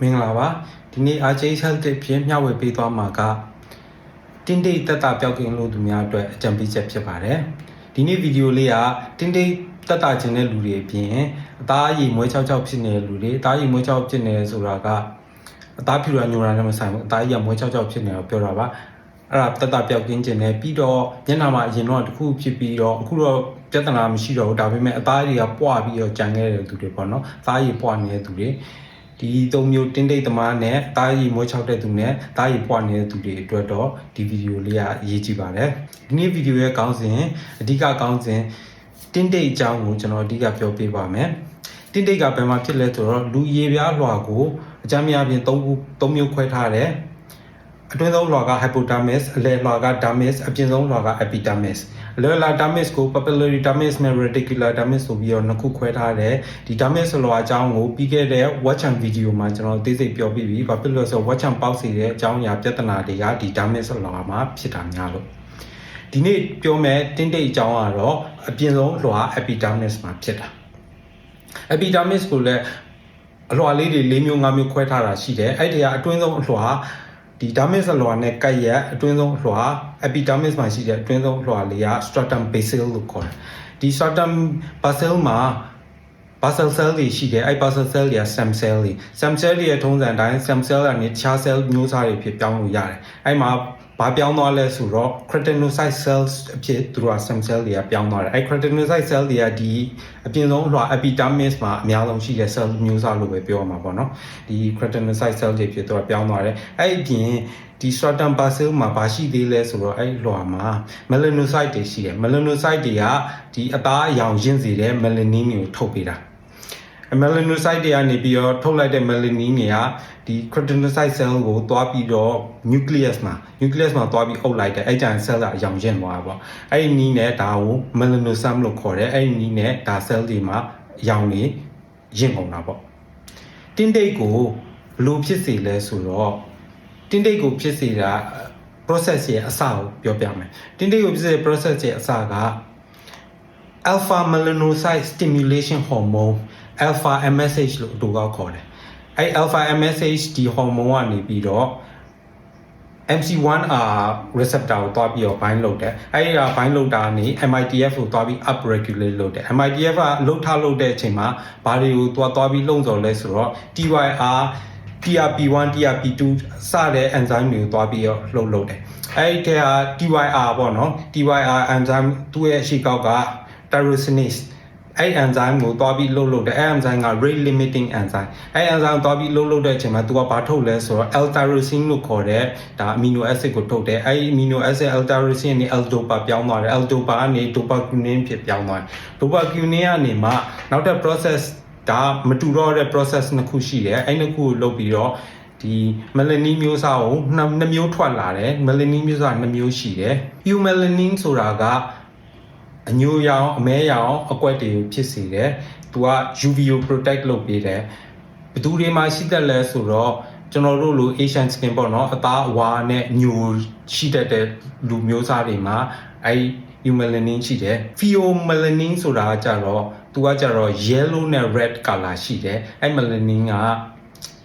မင်္ဂလာပါဒီနေ့ RJ Health Tip ဖြင့်မျှဝေပေးသွားမှာကတင်းတိတ်တက်တာပျောက်ကင်းလို့သူများအတွက်အကြံပေးချက်ဖြစ်ပါတယ်ဒီနေ့ဗီဒီယိုလေးကတင်းတိတ်တက်တာခြင်းတဲ့လူတွေအပြင်အသားအရည်မွေးချောက်ချောက်ဖြစ်နေတဲ့လူတွေအသားအရည်မွေးချောက်ဖြစ်နေဆိုတာကအသားဖြူရညိုတာနဲ့မဆိုင်ဘူးအသားအရည်မွေးချောက်ချောက်ဖြစ်နေတော့ပြောတာပါအဲ့ဒါတက်တာပျောက်ကင်းခြင်းနဲ့ပြီးတော့ညနာမှာအရင်တော့တစ်ခုဖြစ်ပြီးတော့အခုတော့ပြဿနာမရှိတော့ဘူးဒါပေမဲ့အသားအရည်ကပွားပြီးတော့ကြံခဲ့တဲ့သူတွေပေါ့နော်အသားအရည်ပွားနေတဲ့သူတွေ ဒီသုံးမျိုးတင်းတိတ်သမားနဲ့အသားအရည်မွေးချောက်တဲ့သူနဲ့အသားအရည်ပွားနေတဲ့သူတွေအတွက်တော့ဒီဗီဒီယိုလေးကအရေးကြီးပါတယ်ဒီနေ့ဗီဒီယိုရဲ့ခေါင်းစဉ်အဓိကခေါင်းစဉ်တင်းတိတ်အကြောင်းကိုကျွန်တော်အဓိကပြောပြပါမယ်တင်းတိတ်ကဘယ်မှာဖြစ်လဲဆိုတော့လူရေပြားလွှာကိုအကြမ်းများဖြင့်၃ခု၃မျိုးခွဲထားတယ် အတွင်းဆုံးလွှာက hypodermis အလယ်လွှာက dermis အပြင်ဆုံးလွှာက epidermis အလယ်လွှာ dermis ကို papillary dermis နဲ့ reticular dermis ဆိုပြီးတော့နှစ်ခုခွဲထားတယ်ဒီ dermis လွှာအကြောင်းကိုပြီးခဲ့တဲ့ watch and video မှာကျွန်တော်အသေးစိတ်ပြောပြပြီးဘာဖြစ်လို့လဲဆိုတော့ watch and ပေါက်စီတဲ့အကြောင်းအရာပြဿနာတွေကဒီ dermis လွှာမှာဖြစ်တာများလို့ဒီနေ့ပြောမယ်တင်းတိတ်အကြောင်းကတော့အပြင်ဆုံးလွှာ epidermis မှာဖြစ်တာ epidermis ကိုလည်းအလွှာလေးတွေ၄မျိုး၅မျိုးခွဲထားတာရှိတယ်အဲ့ဒီကအတွင်းဆုံးအလွှာ ဒီ dermis အလွှာနဲ့ကပ်ရက်အတွင်းဆုံးအလွှာ epidermis မှာရှိတဲ့အတွင်းဆုံးအလွှာလေးက stratum basal လို့ခေါ်တယ်ဒီ stratum basal မှာ basal cell တွေရှိတယ်အဲ့ basal cell တွေက stem cell တွေ stem cell တွေရဲ့ထုံးစံတိုင်း stem cell ကနေတခြား cell မျိုးစားတွေဖြစ်ပြောင်းလို့ရတယ်အဲ့မှာ ဘာပြောင်းသွားလဲဆိုတော့ keratinocyte cells အဖြစ်သူတို့က stem cell တွေကပြောင်းသွားတယ်အဲ့ keratinocyte cell တွေကဒီအပြင်ဆုံးလွှာ epidermis မှာအများဆုံးရှိတဲ့ cell မျိုးစားလို့ပဲပြောရမှာပေါ့နော်ဒီ keratinocyte cell တွေဖြစ်သူကပြောင်းသွားတယ်အဲ့အပြင်ဒီ stratum basal မှာဘာရှိသေးလဲဆိုတော့အဲ့လွှာမှာ melanocyte တွေရှိတယ် melanocyte တွေကဒီအသားအရောင်ရင့်စေတဲ့ melanin ကိုထုတ်ပေးတာ melanocyte တွေကနေပြီးတော့ထုတ်လိုက်တဲ့ melanin တွေကဒီ keratinocyte cell ကိုတွားပြီးတော့ nucleus မှာ nucleus မှာတွားပြီးအုပ်လိုက်တယ်အဲ့ကြံ cell ကအရောင်ရင့်သွားတာပေါ့အဲ့ဒီနီးနဲ့ဒါကို melanosome လို့ခေါ်တယ်အဲ့ဒီနီးနဲ့ဒါ cell တွေမှာအရောင်တွေရင့်ကုန်တာပေါ့တင်းတိတ်ကိုဘလို့ဖြစ်စေလဲဆိုတော့တင်းတိတ်ကိုဖြစ်စေတာ process ရဲ့အစကိုပြောပြမယ်တင်းတိတ်ကိုဖြစ်စေတဲ့ process ရဲ့အစက alpha melanocyte stimulation hormone alpha MSH လို့အတူကောက်ခေါ်တယ်အဲ alpha MSH ဒီ hormone ကနေပြီးတော့ MC1R receptor ကိုတွားပြီးတော့ bind လုပ်တယ်အဲဒီက bind လုပ်တာကနေ MITF ကိုတွားပြီး up regulate လုပ်တယ် MITF ကလှုပ်ထားလုပ်တဲ့အချိန်မှာဘာတွေကိုတွားတွားပြီးလှုံ့ဆော်လဲဆိုတော့ TYR TRP1 TRP2 စတဲ့ enzyme တွေကိုတွားပြီးတော့လှုပ်လုပ်တယ်အဲဒီထဲက TYR ပေါ့နော် TYR enzyme သူ့ရဲ့အရှိကောက်က tyrosinase အဲ့ enzyme ကိုတွားပြီးလှုပ်လှုပ်တယ်အဲ့ enzyme က rate limiting enzyme အဲ့ enzyme တွားပြီးလှုပ်လှုပ်တဲ့အချိန်မှာ तू ကဘာထုတ်လဲဆိုတော့ L-tyrosine လို့ခေါ်တဲ့ဒါ amino acid ကိုထုတ်တယ်အဲ့ amino acid L-tyrosine ကနေ L-dopa ပြောင်းသွားတယ် L-dopa ကနေ dopamine ဖြစ်ပြောင်းသွားတယ် dopamine ကနေမှနောက်ထပ် process ဒါမတူတော့တဲ့ process နှစ်ခုရှိတယ်အဲ့နှစ်ခုကိုလုပ်ပြီးတော့ဒီ melanin မျိုးစားကိုနှစ်မျိုးထွက်လာတယ် melanin မျိုးစားနှစ်မျိုးရှိတယ် eumelanin ဆိုတာက အညိုရောင်အမဲရောင်အကွက်တွေဖြစ်စေတယ်။ तू က UV ကို protect လုပ်ပေးတယ်။ဘယ်သူတွေမှာရှိတတ်လဲဆိုတော့ကျွန်တော်တို့လို Asian skin ပေါ့နော်အသားအဝါနဲ့ညိုရှိတတ်တဲ့လူမျိုးစားတွေမှာအဲ eumelanin ရှိတယ်။ pheomelanin ဆိုတာကကြတော့ तू ကကြတော့ yellow နဲ့ red color ရှိတယ်။အဲ melanin က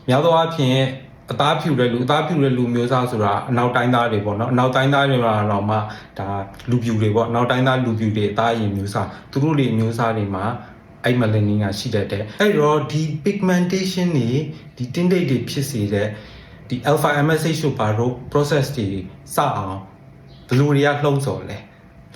များသောအားဖြင့် အသားဖြူတဲ့လူအသားဖြူတဲ့လူမျိုးစားဆိုတာအနောက်တိုင်းသားတွေပေါ့နော်အနောက်တိုင်းသားတွေမှာတော့မှဒါလူဖြူတွေပေါ့အနောက်တိုင်းသားလူဖြူတွေအသားအရင်မျိုးစားသူတို့တွေမျိုးစားတွေမှာအဲ့ melanin ကရှိတတ်တယ်အဲ့တော့ဒီ pigmentation တွေဒီတင်းတိတ်တွေဖြစ်စေတဲ့ဒီ alpha MSH တို့ဘာလို့ process တွေစအောင်ဘယ်လိုတွေကလှုံ့ဆော်လဲ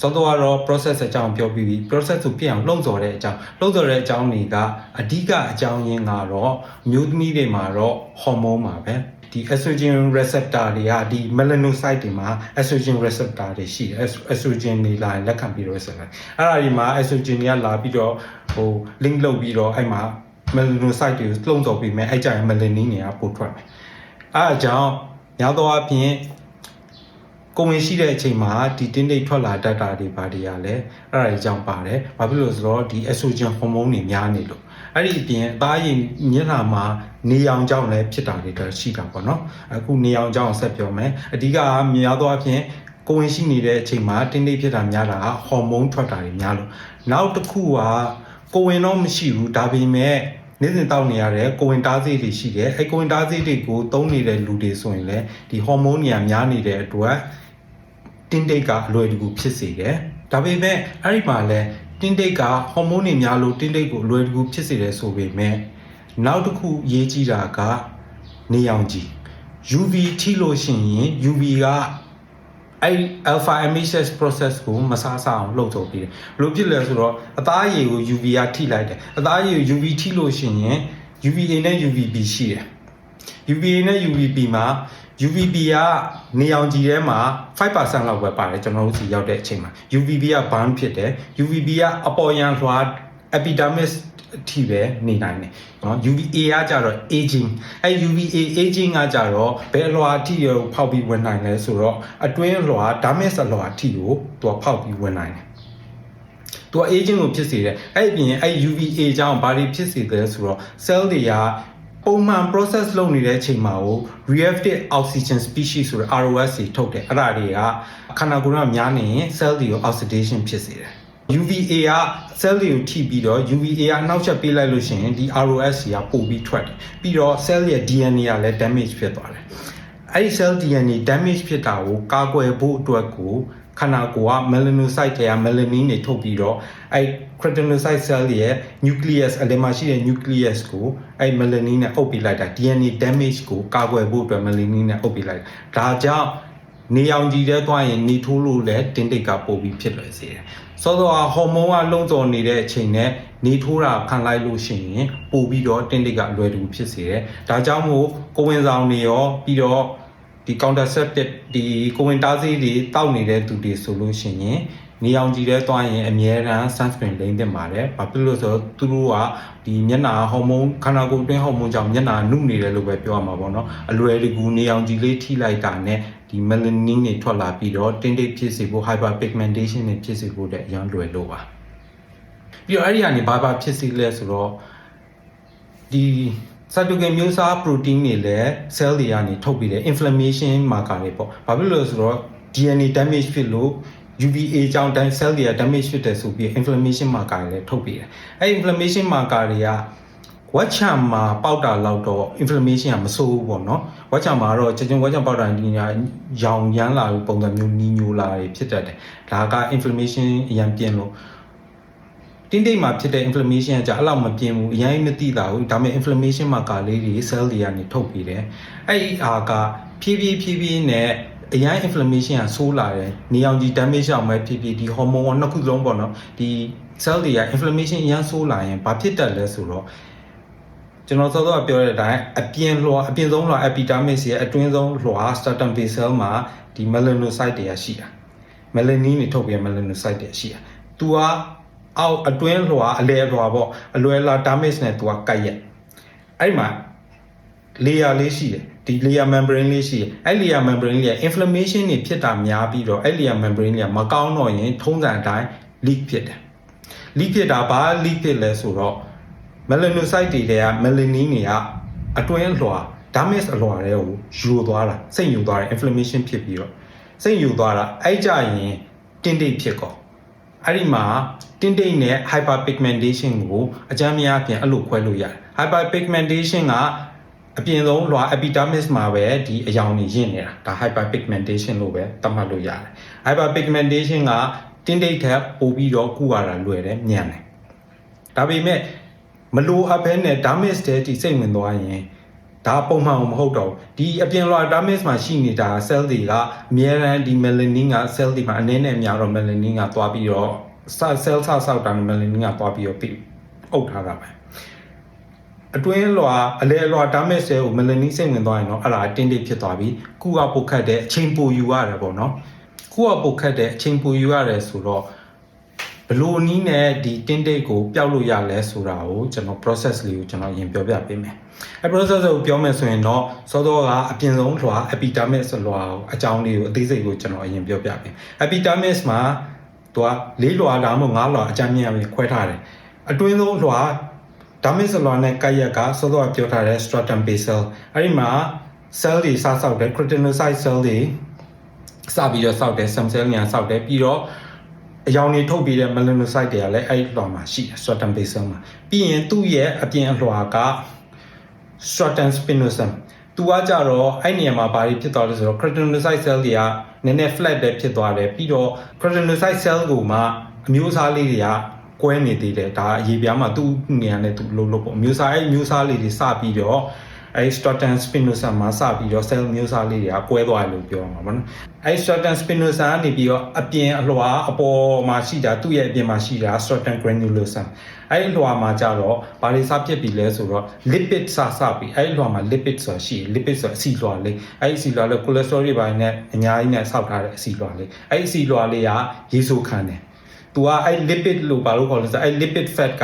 စောတော့ကတော့ process အကြောင်းပြောပြီးပြီ process ကိုပြည့်အောင်လှုံ့ဆော်တဲ့အကြောင်းလှုံ့ဆော်တဲ့အကြောင်းတွေကအဓိကအကြောင်းရင်းကတော့မျိုးသမီးတွေမှာတော့ hormone ပါပဲဒီ estrogen receptor တွေကဒီ melanocyte တွေမှာ estrogen receptor တွေရှိတယ် estrogen တွေလာရင်လက်ခံပြီးတော့ receptor အဲ့ဒါဒီမှာ estrogen တွေကလာပြီးတော့ဟို link လုပ်ပြီးတော့အဲ့မှာ melanocyte တွေကိုလှုံ့ဆော်ပြီးမယ်အဲ့ကြရင် melanin တွေကပို့ထွက်မယ်အဲ့အကြောင်းများသောအားဖြင့် ကိုဝင်ရှိတဲ့အချိန်မှာဒီတင်းတိတ်ထွက်လာတတ်တာတွေဘာတွေရလဲအဲ့ဒါတွေကြောင့်ပါတယ်။ဘာဖြစ်လို့လဲဆိုတော့ဒီ estrogen hormone တွေများနေလို့အဲ့ဒီအပြင်အသားရည်မျက်နှာမှာနေအောင်ကြောင့်လည်းဖြစ်တာတွေတော့ရှိတာပေါ့နော်။အခုနေအောင်ကြောင့်ဆက်ပြောမယ်။အဓိကများသောအားဖြင့်ကိုဝင်ရှိနေတဲ့အချိန်မှာတင်းတိတ်ဖြစ်တာများတာဟော်မုန်းထွက်တာတွေများလို့နောက်တစ်ခုကကိုဝင်တော့မရှိဘူးဒါပေမဲ့နေ့စဉ်တောက်နေရတဲ့ကိုဝင်တားဆေးတွေရှိတယ်အဲကိုဝင်တားဆေးတွေကိုသုံးနေတဲ့လူတွေဆိုရင်လည်းဒီဟော်မုန်းတွေကများနေတဲ့အတွက် တင်းတိတ်ကအလွယ်တကူဖြစ်စေတယ်ဒါပေမဲ့အဲ့ဒီမှာလည်းတင်းတိတ်ကဟော်မုန်းတွေများလို့တင်းတိတ်ကိုအလွယ်တကူဖြစ်စေတယ်ဆိုပေမဲ့နောက်တစ်ခုရေးကြည့်တာကနေရောင်ကြီး UV ထိလို့ရှိရင် UV ကအဲ့ alpha emissions process ကိုမဆားဆားအောင်လှုပ်ထုတ်ပြီးတယ်ဘယ်လိုဖြစ်လဲဆိုတော့အသားအရည်ကို UV ကထိလိုက်တယ်အသားအရည်ကို UV ထိလို့ရှိရင် UVA နဲ့ UVB ရှိတယ် UVA နဲ့ UVB မှာ UVB ကနေအောင်ကြည်ထဲမှာ5%လောက်ပဲပါတယ်ကျွန်တော်တို့စီရောက်တဲ့အချိန်မှာ UVB က bound ဖြစ်တယ် UVB ကအပေါ်ယံလွှာ epidermis အထိပဲနေနိုင်တယ်နော် UVA ကကြတော့ aging အဲ UVA aging ကကြတော့ဘယ်လွှာအထိရောဖောက်ပြီးဝင်နိုင်လဲဆိုတော့အတွင်းလွှာ damage အလွှာအထိကိုသူကဖောက်ပြီးဝင်နိုင်တယ်သူက aging ကိုဖြစ်စေတယ်အဲ့အပြင်အဲ့ UVA ကြောင့်ဘာတွေဖြစ်စေသလဲဆိုတော့ cell တွေက ပုံမှန် process လုပ်နေတဲ့အချိန်မှာကို reactive oxygen species ဆိုတဲ့ ROS တွေထုတ်တယ်အဲ့ဒါတွေကခန္ဓာကိုယ်ကများနေရင် cell တွေကို oxidation ဖြစ်စေတယ် UVA က cell တွေကိုထိပြီးတော့ UVA ကအနောက်ချက်ပေးလိုက်လို့ရှိရင်ဒီ ROS တွေကပို့ပြီးထွက်တယ်ပြီးတော့ cell ရဲ့ DNA ကလည်း damage ဖြစ်သွားတယ်အဲ့ဒီ cell DNA damage ဖြစ်တာကိုကာကွယ်ဖို့အတွက်ကို ခန္ဓာကိုယ်က melanocyte တွေက melanin တွေထုတ်ပြီးတော့အဲ့ keratinocyte cell ရဲ့ nucleus အလယ်မှာရှိတဲ့ nucleus ကိုအဲ့ melanin နဲ့အုပ်ပေးလိုက်တာ DNA damage ကိုကာကွယ်ဖို့အတွက် melanin နဲ့အုပ်ပေးလိုက်တာဒါကြောင့်နေအောင်ကြည့်တဲ့သွားရင်နေထိုးလို့လည်းတင်းတိတ်ကပို့ပြီးဖြစ်လွယ်စေတယ်စောစောကဟော်မုန်းကလုံးစော်နေတဲ့အချိန်နဲ့နေထိုးတာခံလိုက်လို့ရှိရင်ပို့ပြီးတော့တင်းတိတ်ကအလွယ်တကူဖြစ်စေတယ်ဒါကြောင့်မို့ကိုဝင်ဆောင်နေရောပြီးတော့ ဒီ counterceptive ဒီကိုဝင်တားဆီးတွေတောက်နေတဲ့သူတွေဆိုလို့ရှိရင်နေအောင်ကြည့်တဲ့သွားရင်အမြဲတမ်း sunscreen လိမ့်တင်ပါတယ်။ဘာဖြစ်လို့လဲဆိုတော့သူတို့ကဒီမျက်နှာဟော်မုန်းခန္ဓာကိုယ်တွင်းဟော်မုန်းကြောင့်မျက်နှာနုနေတယ်လို့ပဲပြောရမှာပေါ့နော်။အလွယ်တကူနေအောင်ကြည့်လေးထိလိုက်တာနဲ့ဒီ melanin တွေထွက်လာပြီးတော့တင်းတိတ်ဖြစ်စေဖို့ hyperpigmentation တွေဖြစ်စေဖို့တဲ့အရန်လွယ်လို့ပါ။ပြီးတော့အဲ့ဒီကနေဘာဘာဖြစ်စေလဲဆိုတော့ဒီ cytokine မျိုးစား protein တွေလည်း cell တွေကနေထုတ်ပြီးတယ် inflammation marker တွေပေါ့။ဘာဖြစ်လို့လဲဆိုတော့ DNA damage ဖြစ်လို့ UVA ကြောင့်တိုင်း cell တွေက damage ဖြစ်တယ်ဆိုပြီး inflammation marker တွေလည်းထုတ်ပြီးတယ်။အဲ့ inflammation marker တွေကဝက်ချံမှာပေါက်တာလောက်တော့ inflammation ကမဆိုးဘူးပေါ့နော်။ဝက်ချံမှာတော့ချက်ချင်းဝက်ချံပေါက်တာဒီညာရောင်ရမ်းလာလို့ပုံစံမျိုးနီးညိုလာတွေဖြစ်တတ်တယ်။ဒါက inflammation အရင်ပြင်းလို့ တင်းတိတ်မှာဖြစ်တဲ့ inflammation ကကြာအဲ့လောက်မပြင်းဘူးအရင်မသိတာဘူးဒါပေမဲ့ inflammation marker လေးတွေ cell တွေကနေထုတ်ပြီးတယ်အဲ့ဒီအားကဖြည်းဖြည်းဖြည်းဖြည်းနဲ့အရင် inflammation ကဆိုးလာတယ်နေအောင်ကြီး damage အောင်ပဲဖြစ်ဖြစ်ဒီ hormone ကနှစ်ခုလုံးပေါ့နော်ဒီ cell တွေက inflammation အရင်ဆိုးလာရင်ဘာဖြစ်တတ်လဲဆိုတော့ကျွန်တော်စောစောကပြောတဲ့အတိုင်းအပြင်လွှာအပြင်ဆုံးလွှာ epidermis ရဲ့အတွင်းဆုံးလွှာ stratum base cell မှာဒီ melanocyte တွေကရှိတာ melanin တွေထုတ်ပြီး melanocyte တွေရှိတာ तू က အောက်အတွင်းလွှာအလဲလွှာပေါ့အလွယ်လာ damage နဲ့ तू ကကိုက်ရက်အဲ့ဒီမှာ layer လေးရှိတယ်ဒီ layer membrane လေးရှိတယ်အဲ့ layer membrane လေးက inflammation တွေဖြစ်တာများပြီးတော့အဲ့ layer membrane လေးကမကောင်းတော့ရင်ထုံးစံအတိုင်း leak ဖြစ်တယ် leak ဖြစ်တာဘာ leak ဖြစ်လဲဆိုတော့ melanocyte တွေက melanin တွေကအတွင်းလွှာ damage အလွှာတွေကိုယူသွားတာစိတ်ယူသွားတယ် inflammation ဖြစ်ပြီးတော့စိတ်ယူသွားတာအဲ့ကြရင်တင်းတိတ်ဖြစ်ကော အဲ့ဒီမှာတင်းတိတ်နဲ့ hyperpigmentation ကိုအကြမ်းများပြန်အဲ့လိုခွဲလို့ရတယ် hyperpigmentation ကအပြင်ဆုံးလွှာ epidermis မှာပဲဒီအယောင်တွေရင့်နေတာဒါ hyperpigmentation လို့ပဲသတ်မှတ်လို့ရတယ် hyperpigmentation ကတင်းတိတ်ထက်ပိုပြီးတော့ကုရတာလွယ်တယ်ညံ့တယ်ဒါပေမဲ့မလိုအပ်ဘဲနဲ့ damage တဲ့ဒီစိတ်ဝင်သွားရင် ဒါပုံမှန်မဟုတ်တော့ဒီအပြင်လွှာ damage မှာရှိနေတာ cell တွေကအများရန်ဒီ melanin က cell တွေမှာအနည်းနဲ့အများတော့ melanin ကသွားပြီးတော့ cell ဆောက်ဆောက်တာ melanin ကသွားပြီးတော့ပြီးအုပ်ထားတာပဲအတွင်းလွှာအလဲလွှာ damage cell ကို melanin စိတ်ဝင်သွားရင်တော့အဲ့ဒါတင်းတိတ်ဖြစ်သွားပြီကုကပုတ်ခတ်တဲ့အချိန်ပိုယူရတယ်ပေါ့နော်ကုကပုတ်ခတ်တဲ့အချိန်ပိုယူရတယ်ဆိုတော့ ဘလို့နီးနဲ့ဒီတင်းတိတ်ကိုပျောက်လို့ရလဲဆိုတာကိုကျွန်တော် process လေးကိုကျွန်တော်ရင်ပြောပြပေးမယ်အဲ process ကိုပြောမယ်ဆိုရင်တော့စောစောကအပြင်ဆုံးလွှာ epidermis လွှာကိုအကြောင်းလေးကိုအသေးစိတ်ကိုကျွန်တော်အရင်ပြောပြပေး epidermis မှာသူကလေးလွှာဒါမှမဟုတ်ငါးလွှာအကြမ်းမြင်ပြီးခွဲထားတယ်အတွင်းဆုံးလွှာ dermis လွှာနဲ့ကိုက်ရက်ကစောစောကပြောထားတဲ့ stratum basal အဲ့ဒီမှာ cell တွေစားဆောက်တယ် keratinocyte cell တွေစပြီးတော့စောက်တယ် stem cell ညာစောက်တယ်ပြီးတော့ အယောင်တွေထုတ်ပြီးတဲ့ melanocyte တွေကလည်းအဲ့လွှာမှာရှိတယ် stratum basal မှာပြီးရင်သူ့ရဲ့အပြင်အလွှာက stratum spinosum သူကကြတော့အဲ့နေရာမှာဘာတွေဖြစ်သွားလဲဆိုတော့ keratinocyte cell တွေကနည်းနည်း flat ပဲဖြစ်သွားတယ်ပြီးတော့ keratinocyte cell ကိုမှအမျိုးအစားလေးတွေကကွဲနေသေးတယ်ဒါအရေးပြားမှာသူ့နေရာနဲ့သူလို့လို့ပေါ့အမျိုးအစားအဲ့အမျိုးအစားလေးတွေစပြီးတော့ အဲ့ stratum spinosum မှာစပြီးတော့ cell မျိုးစားလေးတွေကကွဲသွားတယ်လို့ပြောမှာပေါ့နော်အဲ့ stratum spinosum ကနေပြီးတော့အပြင်အလွှာအပေါ်မှာရှိတာသူ့ရဲ့အပြင်မှာရှိတာ stratum granulosum အဲ့ဒီလွှာမှာကြတော့ဘာတွေစဖြစ်ပြီလဲဆိုတော့ lipid စစပြီအဲ့ဒီလွှာမှာ lipid ဆိုတာရှိတယ် lipid ဆိုတာအဆီလွှာလေးအဲ့ဒီအဆီလွှာလေး cholesterol တွေပိုင်းနဲ့အများကြီးနဲ့ဆောက်ထားတဲ့အဆီလွှာလေးအဲ့ဒီအဆီလွှာလေးကရေဆိုခံတယ် သူကအဲ့ lipid လို့ဘာလို့ခေါ်လဲဆိုတော့အဲ့ lipid fat က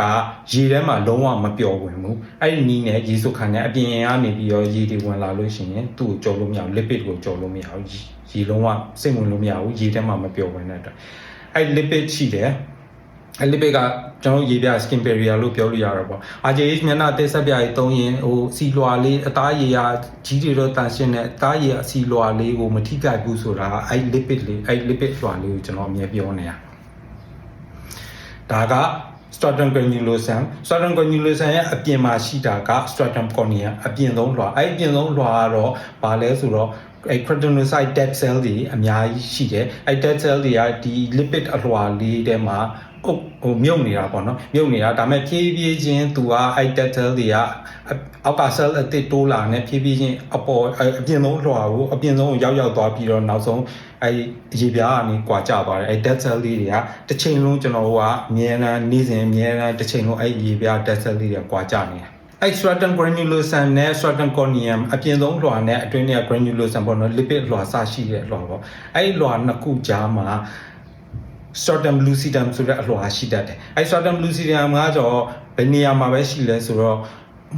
ရေထဲမှာလုံးဝမပျော်ဝင်ဘူးအဲ့ဒီနီးနဲ့ရေဆိုခံတယ်အပြင်ကနေပြီးတော့ရေတွေဝင်လာလို့ရှိရင်သူ့ကိုကြော်လို့မရဘူး lipid ကိုကြော်လို့မရဘူးရေလုံးဝစိတ်ဝင်လို့မရဘူးရေထဲမှာမပျော်ဝင်တဲ့အတွက်အဲ့ lipid ရှိတယ်အဲ့ lipid ကကျွန်တော်ရေပြ skin barrier လို့ပြောလို့ရတာပေါ့ RJH မျက်နှာတက်ဆက်ပြရေးသုံးရင်ဟိုစီလွာလေးအသားရည်ရကြီးတွေတော့တန်ရှင်းတဲ့အသားရည်အစီလွာလေးကိုမထိကြိုက်ဘူးဆိုတာအဲ့ lipid လေးအဲ့ lipid လွာလေးကိုကျွန်တော်အမြဲပြောနေတာ ဒါက stratum granulosum stratum granulosum ရဲ့အပြင်မှာရှိတာက stratum cornea အပြင်ဆုံးလွှာအဲ့အပြင်ဆုံးလွှာကတော့ဘာလဲဆိုတော့အဲ့ keratinocyte dead cell တွေအများကြီးရှိတယ်အဲ့ dead cell တွေကဒီ lipid အလွှာလေးထဲမှာ ဟိုဟိုမြုပ်နေတာပေါ့နော်မြုပ်နေတာဒါပေမဲ့ဖြည်းဖြည်းချင်းသူကအဲ့ dead cell တွေကအောက်က cell အသစ်တိုးလာနဲ့ဖြည်းဖြည်းချင်းအပေါ်အပြင်ဆုံးလွှာကိုအပြင်ဆုံးကိုရောက်ရောက်သွားပြီးတော့နောက်ဆုံးအဲ့ရေပြားကနေကွာကျသွားတယ်အဲ့ dead cell လေးတွေကတစ်ချိန်လုံးကျွန်တော်တို့ကအမြဲတမ်းနေ့စဉ်အမြဲတမ်းတစ်ချိန်လုံးအဲ့ရေပြား dead cell လေးတွေကကွာကျနေတာအဲ့ stratum granulosum နဲ့ stratum corneum အပြင်ဆုံးလွှာနဲ့အတွင်းထဲ granulosum ပေါ့နော် lipid လွှာစရှိတဲ့လွှာပေါ့အဲ့လွှာနှစ်ခုကြားမှာ stratum lucidum ဆိုတဲ့အလွှာရှိတတ်တယ်။အဲ stratum lucidum ကတော့ဘယ်နေရာမှာပဲရှိလဲဆိုတော့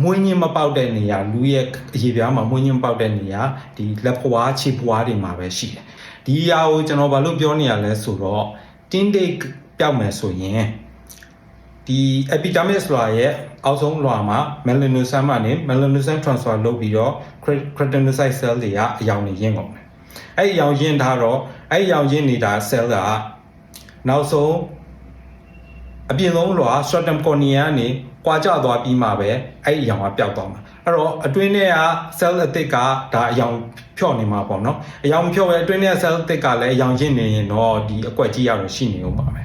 မွေးညင်းမပေါက်တဲ့နေရာလူရဲ့အရေပြားမှာမွေးညင်းပေါက်တဲ့နေရာဒီလက်ဖွားခြေဖွားတွေမှာပဲရှိတယ်။ဒီအရာကိုကျွန်တော်ဘာလို့ပြောနေရလဲဆိုတော့တင်းတိတ်ပျောက်မယ်ဆိုရင်ဒီ epidermis လွှာရဲ့အောက်ဆုံးလွှာမှာ melanosome ကနေ melanosome transfer လုပ်ပြီးတော့ keratinocyte cell တွေကအယောင်တွေရင်းကုန်တယ်။အဲ့ဒီအယောင်ရင်းထားတော့အဲ့ဒီအယောင်ရင်းနေတာ cell က နောက်ဆုံးအပြင်ဆုံးလွှာ stratum cornea ကနေကွာကျသွားပြီးမှပဲအဲ့ဒီအယောင်ကပျောက်သွားမှာအဲ့တော့အတွင်းထဲက cell အသစ်ကဒါအယောင်ဖြော့နေမှာပေါ့နော်အယောင်ဖြော့ပဲအတွင်းထဲက cell အသစ်ကလည်းအယောင်ရင့်နေရင်တော့ဒီအကွက်ကြီးရတော့ရှိနေဦးပါပဲ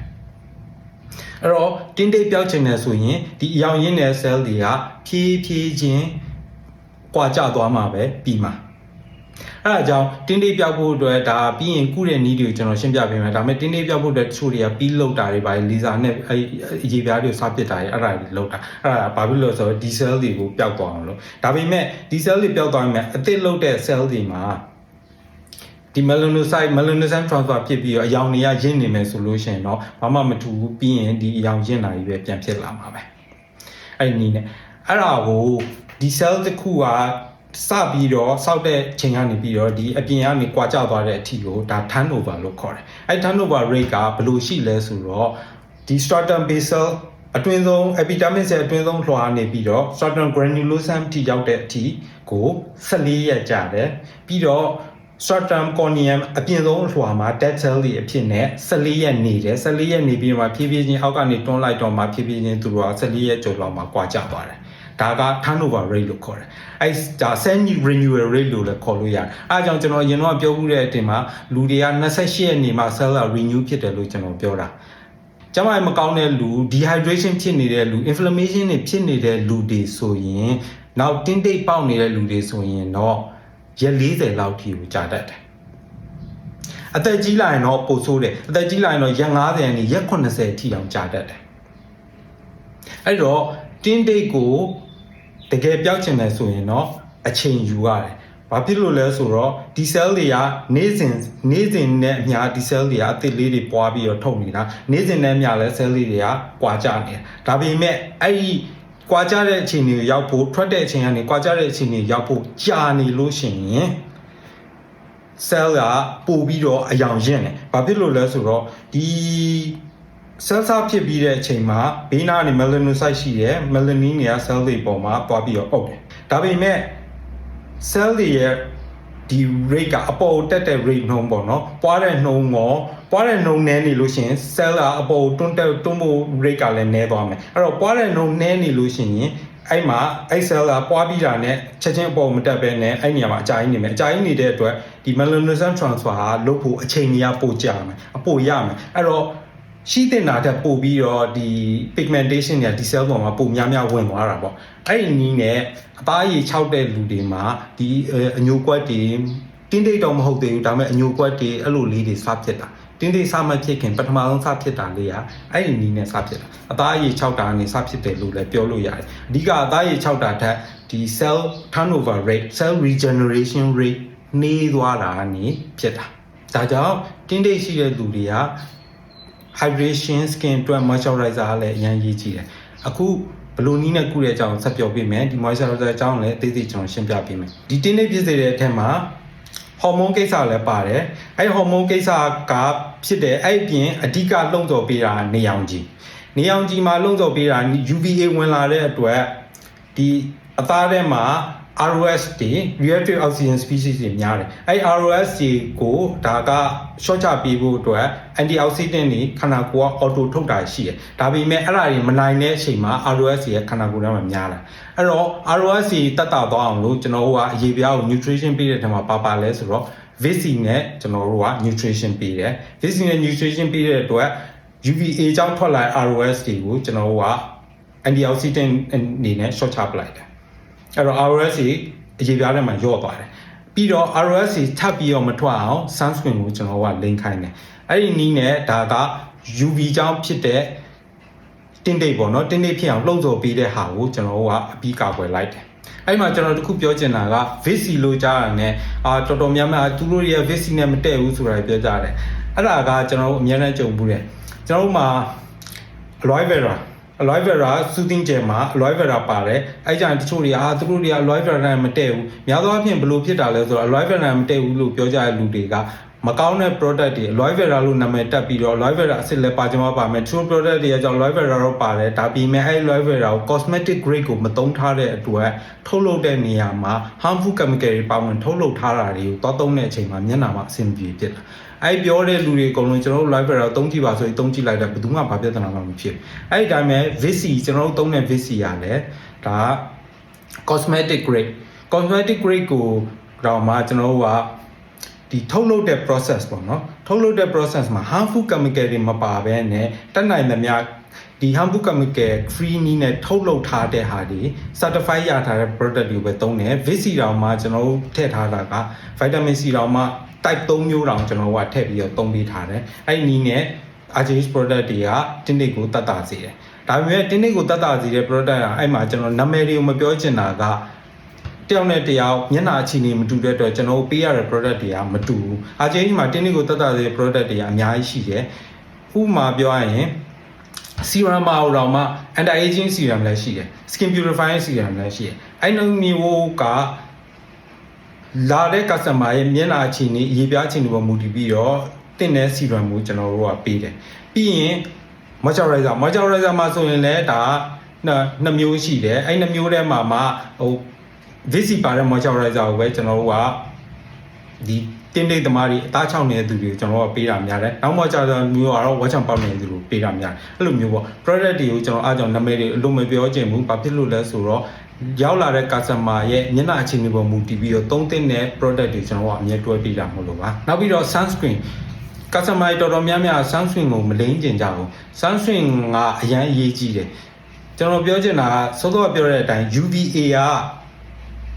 အဲ့တော့တင်းတိတ်ပျောက်ချင်တယ်ဆိုရင်ဒီအယောင်ရင့်တဲ့ cell တွေကဖြည်းဖြည်းချင်းကွာကျသွားမှာပဲပြီးမှာ အဲ့ဒါကြောင့်တင်းတိတ်ပြောက်ဖို့အတွက်ဒါပြီးရင်ကုတဲ့နည်းတွေကိုကျွန်တော်ရှင်းပြပေးမယ်ဒါပေမဲ့တင်းတိတ်ပြောက်ဖို့အတွက်တချို့တွေကပြီးလောက်တာတွေပါလီဇာနဲ့အဲရေပြားတွေကိုစားပစ်တာတွေအဲ့ဒါတွေလောက်တာအဲ့ဒါဘာဖြစ်လို့လဲဆိုတော့ဒီ cell တွေကိုပျောက်သွားအောင်လို့ဒါပေမဲ့ဒီ cell တွေပျောက်သွားရင်အသစ်လောက်တဲ့ cell တွေမှာဒီ melanocyte melanocyte transfer ဖြစ်ပြီးတော့အယောင်တွေကရင့်နေမယ်ဆိုလို့ရှိရင်တော့ဘာမှမထူဘူးပြီးရင်ဒီအယောင်ရင့်တာကြီးပဲပြန်ဖြစ်လာမှာပဲအဲ့ဒီနည်းနဲ့အဲ့ဒါကိုဒီ cell တစ်ခုက စပြီးတော့စောက်တဲ့ချိန်ကနေပြီးတော့ဒီအပြင်ကနေကွာကျသွားတဲ့အထီကိုဒါ turnover လို့ခေါ်တယ်။အဲ turnover rate ကဘယ်လိုရှိလဲဆိုတော့ဒီ stratum basal အတွင်းဆုံး epidermis ရဲ့အတွင်းဆုံးလွှာနေပြီးတော့ stratum granulosum ထိရောက်တဲ့အထိကို14ရက်ကြာတယ်။ပြီးတော့ stratum corneum အပြင်ဆုံးလွှာမှာ dead cell တွေအဖြစ်နဲ့14ရက်နေတယ်14ရက်နေပြီးတော့မှဖြည်းဖြည်းချင်းအောက်ကနေတွန်းလိုက်တော့မှဖြည်းဖြည်းချင်းသူတို့က14ရက်ကျော်လောက်မှကွာကျသွားတယ်။ ဒါက turnover rate လို့ခေါ်တယ်။အဲဒါ cell renewal rate လို့လည်းခေါ်လို့ရတယ်။အဲအကြောင်းကျွန်တော်အရင်တော့ပြောမှုတဲ့အတင်မှာလူတွေက28ရက်နေမှ cell က renew ဖြစ်တယ်လို့ကျွန်တော်ပြောတာ။ကျမမကောင်းတဲ့လူ dehydration ဖြစ်နေတဲ့လူ inflammation တွေဖြစ်နေတဲ့လူတွေဆိုရင်နောက်တင်းတိတ်ပေါက်နေတဲ့လူတွေဆိုရင်တော့ရက်40လောက်ထိကိုကြာတတ်တယ်။အသက်ကြီးလာရင်တော့ပိုဆိုးတယ်။အသက်ကြီးလာရင်တော့ရက်90နဲ့ရက်80ထိအောင်ကြာတတ်တယ်။အဲ့တော့တင်းတိတ်ကို တကယ်ပျောက်ချင်တယ်ဆိုရင်တော့အချိန်ယူရတယ်။ဘာဖြစ်လို့လဲဆိုတော့ဒီ cell တွေကနေ့စဉ်နေ့စဉ်နဲ့အများဒီ cell တွေကအသစ်လေးတွေပွားပြီးတော့ထုတ်နေတာနေ့စဉ်နဲ့အများလဲ cell လေးတွေကကွာကျနေတာ။ဒါပေမဲ့အဲ့ဒီကွာကျတဲ့အချိန်တွေရောက်ဖို့ထွက်တဲ့အချိန်ကနေကွာကျတဲ့အချိန်တွေရောက်ဖို့ကြာနေလို့ရှိရင် cell ကပို့ပြီးတော့အယောင်ရင့်တယ်။ဘာဖြစ်လို့လဲဆိုတော့ဒီ cell စားဖြစ်ပြီးတဲ့အချိန်မှာဘေးနားကနေ melanocyte ရှိတယ် melanin တွေက cell တွေပေါ်မှာပွားပြီးတော့အုပ်တယ်ဒါပေမဲ့ cell တွေရဲ့ဒီ rate ကအပေါ်တက်တဲ့ rate နှုန်းပေါ့နော်ပွားတဲ့နှုန်းရောပွားတဲ့နှုန်းနည်းနေလို့ရှိရင် cell ကအပေါ်တွန်းတက်တွန်းဖို့ rate ကလည်းနည်းသွားမယ်အဲ့တော့ပွားတဲ့နှုန်းနည်းနေလို့ရှိရင်အဲ့မှာအဲ့ cell ကပွားပြီးတာနဲ့ချက်ချင်းအပေါ်မတက်ဘဲနဲ့အဲ့နေရာမှာအကြာကြီးနေမယ်အကြာကြီးနေတဲ့အတွက်ဒီ melanism transfer ဟာလုပ်ဖို့အချိန်ကြီးပိုကြာမယ်အပိုရမယ်အဲ့တော့ ရှိတဲ့နာတက်ပို့ပြီးတော့ဒီ pigmentation တွေကဒီ cell ပေါ်မှာပိုများများဝင်သွားတာပေါ့အဲ့ဒီနည်းနဲ့အသားရည်ခြောက်တဲ့လူတွေမှာဒီအညိုကွက်တွေတင်းတိတ်တော့မဟုတ်သေးဘူးဒါပေမဲ့အညိုကွက်တွေအဲ့လိုလေးတွေစဖြစ်တာတင်းတိတ်စမဖြစ်ခင်ပထမဆုံးစဖြစ်တာလေးကအဲ့ဒီနည်းနဲ့စဖြစ်တာအသားရည်ခြောက်တာကနေစဖြစ်တယ်လို့လည်းပြောလို့ရတယ်အဓိကအသားရည်ခြောက်တာထက်ဒီ cell turnover rate cell regeneration rate နှေးသွားတာကနေဖြစ်တာဒါကြောင့်တင်းတိတ်ရှိတဲ့လူတွေက hydration skin အတွက် moisturizer ကလည်းအရင်ရေးကြည့်တယ်အခုဘယ်လိုနည်းနဲ့ကုတဲ့အကြောင်းဆက်ပြောပြမယ်ဒီ moisturizer အကြောင်းလည်းအသေးစိတ်ကျွန်တော်ရှင်းပြပေးမယ်ဒီတင်းနေပြည့်စေတဲ့အထက်မှာဟော်မုန်းကိစ္စလည်းပါတယ်အဲ့ဟော်မုန်းကိစ္စကဖြစ်တယ်အဲ့အပြင်အဓိကလှုံ့ဆော်ပေးတာနေအောင်ကြီးနေအောင်ကြီးမှာလှုံ့ဆော်ပေးတာ UVA ဝင်လာတဲ့အတွက်ဒီအသားထဲမှာ ROS တွေ reactive oxygen species တွေများတယ်။အဲ့ ROS တွေကိုဒါက short ချပေးဖို့အတွက် antioxidant တွေခန္ဓာကိုယ်က auto ထုတ်တာရှိတယ်။ဒါပေမဲ့အဲ့ဒါတွေမနိုင်တဲ့အချိန်မှာ ROS ရဲ့ခန္ဓာကိုယ်ထဲမှာများလာ။အဲ့တော့ ROS တွေတက်တာသွားအောင်လို့ကျွန်တော်တို့ကအရေးပြားကို nutrition ပေးတဲ့ထဲမှာပါပါလဲဆိုတော့ VC နဲ့ကျွန်တော်တို့က nutrition ပေးတယ်။ VC နဲ့ nutrition ပေးတဲ့အတွက် UVA ကြောင့်ထွက်လာ ROS တွေကိုကျွန်တော်တို့က antioxidant အနေနဲ့ short ချပလိုက်တယ်။ အဲ့တော့ ROS ကြီးအရေးပြားထဲမှာယော့သွားတယ်ပြီးတော့ ROS ကြီးထပ်ပြီးတော့မထွက်အောင် sunscreen ကိုကျွန်တော်ကလိမ့်ခိုင်းတယ်အဲ့ဒီနည်းနဲ့ဒါက UV ကြောင့်ဖြစ်တဲ့တင်းတိတ်ပေါ့နော်တင်းတိတ်ဖြစ်အောင်လှုံ့ဆော်ပေးတဲ့ဟာကိုကျွန်တော်ကအပြီးကာကွယ်လိုက်တယ်အဲ့မှာကျွန်တော်တခုပြောချင်တာက VC လို့ကြားတာ ਨੇ အာတော်တော်များများသူတို့ရဲ့ VC နဲ့မတည့်ဘူးဆိုတာပြောကြတယ်အဲ့ဒါကကျွန်တော်တို့အများနဲ့ကြုံဘူးတယ်ကျွန်တော်တို့မှာ aloe vera aloe vera soothing gel မှာ aloe vera ပါတယ်အဲ့ကြရင်တချို့တွေအာသူတို့တွေက aloe vera နဲ့မတည့်ဘူးများသောအားဖြင့်ဘယ်လိုဖြစ်တာလဲဆိုတော့ aloe vera နဲ့မတည့်ဘူးလို့ပြောကြတဲ့လူတွေကမကောင်းတဲ့ product တွေ aloe vera လို့နာမည်တက်ပြီးတော့ aloe vera အစစ်လည်းပါကြမှာပါမယ်တချို့ product တွေကကြောင့် aloe vera တော့ပါတယ်ဒါပေမဲ့အဲ့ aloe vera ကို cosmetic grade ကိုမသုံးထားတဲ့အတွက်ထုတ်လုပ်တဲ့နေရာမှာ harmful chemical တွေပါဝင်ထုတ်လုပ်ထားတာတွေကိုတောသုံးတဲ့အချိန်မှာမျက်နှာမှာအဆင်ပြေဖြစ်တာ အဲ့ပြောတဲ့လူတွေအကုန်လုံးကျွန်တော်တို့ live တော့သုံးကြည့်ပါဆိုရင်သုံးကြည့်လိုက်တယ်ဘယ်သူမှဘာပြဿနာမှမဖြစ်အဲ့ဒီတိုင်းပဲ VC ကျွန်တော်တို့သုံးတဲ့ VC ရလဲဒါ cosmetic grade cosmetic grade ကိုတော့မှကျွန်တော်တို့ကဒီထုတ်လုပ်တဲ့ process ပေါ့နော်ထုတ်လုပ်တဲ့ process မှာ harmful chemical တွေမပါဘဲနဲ့တက်နိုင်သမျှဒီ harmful chemical free နည်းနဲ့ထုတ်လုပ်ထားတဲ့ဟာတွေ certify ရထားတဲ့ product တွေကိုပဲသုံးတယ် VC တောင်မှကျွန်တော်တို့ထည့်ထားတာက vitamin C တောင်မှ type 3မျိုးတောင်ကျွန်တော်ကထည့်ပြီးတော့သုံးပေးထားတယ်အဲ့ဒီနည်းနဲ့ RGH product တွေကတင်းနစ်ကိုတတ်တာစေတယ်ဒါပေမဲ့တင်းနစ်ကိုတတ်တာစေတဲ့ product ကအဲ့မှာကျွန်တော်နာမည်တွေကိုမပြောချင်တာကတယောက်နဲ့တယောက်မျက်နှာအခြေအနေမတူတဲ့အတွက်ကျွန်တော်ပေးရတဲ့ product တွေကမတူဘူး။ RGH မှာတင်းနစ်ကိုတတ်တာစေတဲ့ product တွေကအများကြီးရှိတယ်။ဥပမာပြောရရင် serum မှာတော့မှ anti aging serum လည်းရှိတယ် skin purifying serum လည်းရှိတယ်အဲ့လိုမျိုးက လာတဲ့ customer ရဲ့မျက်နှာအခြေအနေအရေးပြားအခြေအနေပေါ်မူတည်ပြီးတော့တင်တဲ့ serum ကိုကျွန်တော်တို့ကပေးတယ်ပြီးရင် moisturizer moisturizer မှာဆိုရင်လည်းဒါနှစ်မျိုးရှိတယ်အဲ့နှစ်မျိုးထဲမှာမှဟို VC ပါတဲ့ moisturizer ကိုပဲကျွန်တော်တို့ကဒီတင်းတိတ်သမားတွေအသားချောင်းနေတဲ့သူတွေကိုကျွန်တော်ကပေးတာများတယ်။နောက်မှကျတော့မျိုးကတော့ဝက်ချံပေါက်နေတဲ့သူတွေကိုပေးတာများတယ်။အဲ့လိုမျိုးပေါ့ product တွေကိုကျွန်တော်အားကြောင့်နာမည်တွေအလိုမပြောချင်ဘူး။ဘာဖြစ်လို့လဲဆိုတော့ ရောက်လာတဲ့ customer ရဲ့မျက်နှာအခြေအနေပေါ်မူတည်ပြီးတော့သုံးသင့်တဲ့ product တွေကျွန်တော်ကအမြဲတွဲပေးတာမဟုတ်လို့ပါ။နောက်ပြီးတော့ sunscreen customer တွေတော်တော်များများ sunscreen ကိုမလိမ့်ကျင်ကြဘူး။ sunscreen ကအရန်အရေးကြီးတယ်။ကျွန်တော်ပြောချင်တာကစောစောကပြောတဲ့အတိုင်း UVA က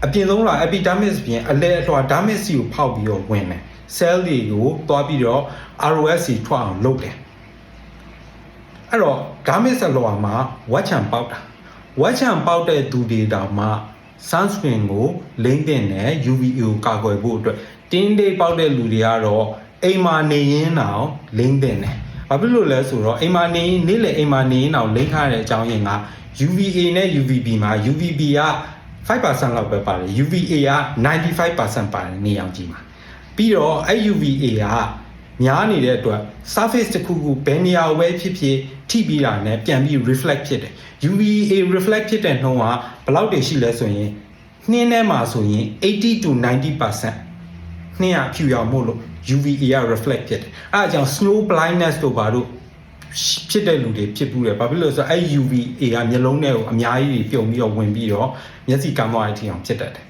အပြင်ဆုံးလာ epidermis ပြင်အလဲအလွှာ dermis စီကိုဖောက်ပြီးတော့ဝင်တယ် cell တွေကိုသွားပြီးတော့ ROS စီထွက်အောင်လုပ်တယ်အဲ့တော့ dermis အလွှာမှာဝက်ချံပေါက်တာ ဝက်ချံပေါက်တဲ့သူတွေတောင်မှ sunscreen ကိုလိမ့်တင်တယ် UVA ကိုကာကွယ်ဖို့အတွက်တင်းတေးပေါက်တဲ့လူတွေကတော့အိမ်မှာနေရင်းတောင်လိမ့်တင်တယ်ဘာဖြစ်လို့လဲဆိုတော့အိမ်မှာနေရင်နေ့လေအိမ်မှာနေရင်တော့လိမ့်ထားတဲ့အကြောင်းရင်းက UVA နဲ့ UVB မှာ UVB က5%လောက်ပဲပါတယ် UVA က95%ပါတယ်နေအောင်ကြည့်မှာပြီးတော့အဲ့ UVA က များနေတဲ့အတွက် surface တစ်ခုခုဘယ်နေရာကိုပဲဖြစ်ဖြစ်ထိပြီးတာနဲ့ပြန်ပြီး reflect ဖြစ်တယ် UVA reflect ဖြစ်တဲ့နှုန်းကဘယ်လောက်တည်ရှိလဲဆိုရင်နှင်းထဲမှာဆိုရင်80 to 90%နှင်းရဖြူရောင်မို့လို့ UVA က reflect ဖြစ်တယ်အဲအကြောင်း snow blindness တို့ဘာတို့ဖြစ်တဲ့လူတွေဖြစ်ဘူးတယ်ဘာဖြစ်လို့လဲဆိုတော့အဲ UVA ကမျက်လုံးထဲကိုအများကြီးပြုံပြီးတော့ဝင်ပြီးတော့မျက်စိကမ်းသွားတဲ့အထိအောင်ဖြစ်တတ်တယ်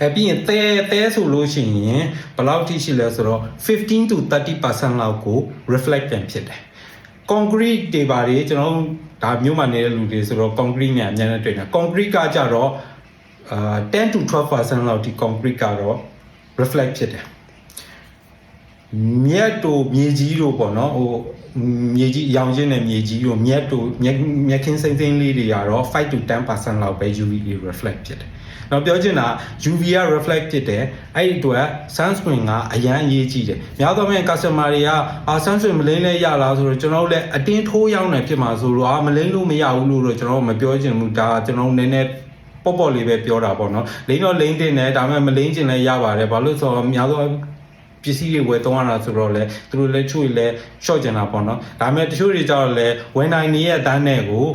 အဲပြီးရင်သဲသဲဆိုလို့ရှိရင်ဘယ်လောက်ထိရှိလဲဆိုတော့15 to 30%လောက်ကို reflect ပြန်ဖြစ်တယ် concrete တွေပါတွေကျွန်တော်တို့ဒါမျိုးမှနေတဲ့လူတွေဆိုတော့ concrete နဲ့အများနဲ့တွေ့တယ် concrete ကကြတော့အာ10 to 12%လောက်ဒီ concrete ကတော့ reflect ဖြစ်တယ်မြက်တို့မြေကြီးတို့ပေါ့နော်ဟိုမြေကြီးအရောင်ချင်းနဲ့မြေကြီးတို့မြက်တို့မြက်မြက်ခင်းစိမ့်စိမ့်လေးတွေကတော့5 to 10%လောက်ပဲ UVA reflect ဖြစ်တယ်။ နောက်ပြောချင်တာ UV က reflect ဖြစ်တယ်အဲ့ဒီအတွက် sunscreen ကအရန်အရေးကြီးတယ်။များသောအားဖြင့် customer တွေကအာ sunscreen မလိမ့်လဲရလားဆိုတော့ကျွန်တော်တို့လည်းအတင်းထိုးရောက်နေဖြစ်မှာဆိုတော့အာမလိမ့်လို့မရဘူးလို့တော့ကျွန်တော်တို့မပြောချင်ဘူးဒါကျွန်တော်တို့နည်းနည်းပေါ့ပေါ့လေးပဲပြောတာပေါ့နော်လိမ့်တော့လိမ့်တင်တယ်ဒါပေမဲ့မလိမ့်ချင်လည်းရပါတယ်ဘာလို့ဆိုတော့များသောပစ္စည်းတွေဝယ်သုံးရတာဆိုတော့လေသူတို့လည်းချို့လည်း short ကျင်တာပေါ့နော်ဒါပေမဲ့တချို့တွေကြတော့လေဝန်နိုင်နေရဲ့အတန်းနဲ့ကို